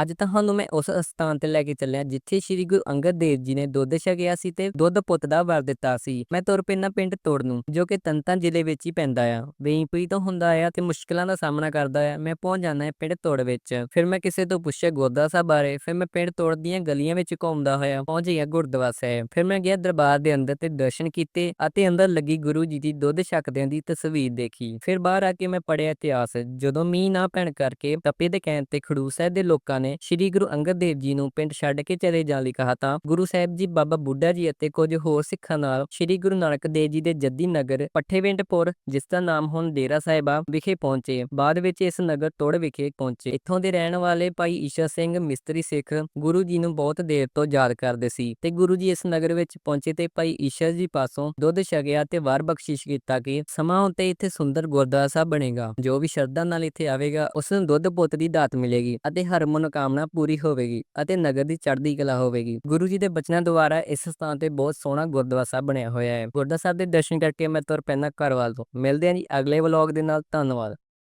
ਅੱਜ ਤੁਹਾਨੂੰ ਮੈਂ ਉਸ ਸਥਾਨ ਤੇ ਲੈ ਕੇ ਚੱਲਿਆ, ਜਿੱਥੇ ਸ੍ਰੀ ਗੁਰੂ ਅੰਗਦ ਦੇਵ ਜੀ ਨੇ ਦੁੱਧ ਛਕਿਆ ਸੀ ਤੇ ਦੁੱਧ ਪੁੱਤ ਦਾ ਵਰ ਦਿੱਤਾ ਸੀ। ਮੈਂ ਤੁਰ ਪੈਣਾ ਪਿੰਡ ਤੋੜ ਨੂੰ ਜੋ ਕਿ ਤੰਤਨ ਜ਼ਿਲ੍ਹੇ ਵਿੱਚ ਹੀ ਪੈਂਦਾ ਆ। ਵੇਈਪੁਰੀ ਤੋਂ ਹੁੰਦਾ ਆ ਤੇ ਮੁਸ਼ਕਲਾਂ ਦਾ ਸਾਹਮਣਾ ਕਰਦਾ ਆ। ਮੈਂ ਪਹੁੰਚ ਜਾਂਦਾ ਹਾਂ ਪਿੰਡ ਤੋੜ ਵਿੱਚ। ਫਿਰ ਮੈਂ ਕਿਸੇ ਤੋਂ ਪੁੱਛਿਆ ਗੁਰਦੁਆਰਾ ਸਾਹਿਬ ਬਾਰੇ? ਫਿਰ ਮੈਂ ਪਿੰਡ ਤੋੜ ਦੀਆਂ ਗਲੀਆਂ ਵਿੱਚ ਘੁੰਮਦਾ ਹੋਇਆ ਪਹੁੰਚ ਗਿਆ ਗੁਰਦੁਆਰਾ ਸਾਹਿਬ। ਫਿਰ ਮੈਂ ਗਿਆ ਦਰਬਾਰ ਦੇ ਅੰਦਰ ਤੇ ਦਰਸ਼ਨ ਕੀਤੇ ਅਤੇ ਅੰਦਰ ਲੱਗੀ ਗੁਰੂ ਜੀ ਦੀ ਦੁੱਧ ਛਕਦਿਆਂ ਦੀ ਤਸਵੀਰ ਦੇਖੀ। ਫਿਰ ਬਾਹਰ ਆ ਕੇ ਮੈਂ ਪੜਿਆ ਇਤਿਹਾਸ। ਜਦੋਂ ਮੀਂਹ ਨਾ ਪੈਣ ਕਰਕੇ ਤਪੇ ਦੇ ਕਹਿਣ ਤੇ ਖਡੂਰ ਸਾਹਿਬ ਦੇ ਲੋਕਾਂ ਨੇ ਸ੍ਰੀ ਗੁਰੂ ਅੰਗਦ ਦੇਵ ਜੀ ਨੂੰ ਪਿੰਡ ਛੱਡ ਕੇ ਚਲੇ ਜਾਣ ਲਈ ਕਹਾ ਤਾਂ ਗੁਰੂ ਸਾਹਿਬ ਜੀ, ਬਾਬਾ ਬੁੱਢਾ ਜੀ ਅਤੇ ਕੁਝ ਹੋਰ ਸਿੱਖਾਂ ਨਾਲ ਸ੍ਰੀ ਗੁਰੂ ਨਾਨਕ ਦੇਵ ਜੀ ਦੇ ਜੱਦੀ ਨਗਰ ਪੱਠੇਵਿੰਡਪੁਰ, ਜਿਸ ਦਾ ਨਾਮ ਹੁਣ ਡੇਰਾ ਸਾਹਿਬਾ ਵਿਖੇ ਪਹੁੰਚੇ, ਬਾਅਦ ਵਿੱਚ ਇਸ ਨਗਰ ਤੋੜ ਵਿਖੇ ਪਹੁੰਚੇ। ਇੱਥੋਂ ਦੇ ਰਹਿਣ ਵਾਲੇ ਭਾਈ ਈਸ਼ਾ ਸਿੰਘ ਮਿਸਤਰੀ ਸਿੱਖ ਗੁਰੂ ਜੀ ਨੂੰ ਬਹੁਤ ਦੇਰ ਤੋਂ ਯਾਦ ਕਰਦੇ ਸੀ ਤੇ ਗੁਰੂ ਜੀ ਇਸ ਨਗਰ ਵਿੱਚ ਪਹੁੰਚੇ ਤੇ ਭਾਈ ਈਸ਼ਾ ਜੀ ਪਾਸੋਂ ਦੁੱਧ ਛਕਿਆ ਤੇ ਵਾਰ ਬਖਸ਼ਿਸ਼ ਕੀਤਾ ਕਿ ਸਮਾਂ ਹੁੰਤੇ ਇੱਥੇ ਸੁੰਦਰ ਗੁਰਦੁਆਰਾ ਸਾਹਿਬ ਬਣੇਗਾ। ਜੋ ਵੀ ਸ਼ਰਧਾ ਨਾਲ ਇੱਥੇ ਆਵੇਗਾ, ਉਸ ਨੂੰ ਦੁੱਧ ਪੁੱਤ ਦੀ ਦਾਤ ਮਿਲੇਗੀ ਅਤੇ ਹਰ ਮਨੋਕਾਮਨਾ ਪੂਰੀ ਹੋਵੇਗੀ ਅਤੇ ਨਗਰ ਦੀ ਚੜ੍ਹਦੀ ਕਲਾ ਹੋਵੇਗੀ। ਗੁਰੂ ਜੀ ਦੇ ਬਚਨਾਂ ਦੁਆਰਾ ਇਸ ਸਥਾਨ ਤੇ ਬਹੁਤ ਸੋਹਣਾ ਗੁਰਦੁਆਰਾ ਸਾਹਿਬ ਬਣਿਆ ਹੋਇਆ ਹੈ। ਗੁਰਦੁਆਰਾ ਸਾਹਿਬ ਦੇ ਦਰਸ਼ਨ ਕਰਕੇ ਮੈਂ ਤੁਰ ਪੈਣਾ ਘਰ ਵੱਲ ਤੋਂ। ਮਿਲਦੇ ਹਾਂ ਜੀ ਅਗਲੇ ਵਲੌਗ ਦੇ ਨਾਲ। ਧੰਨਵਾਦ।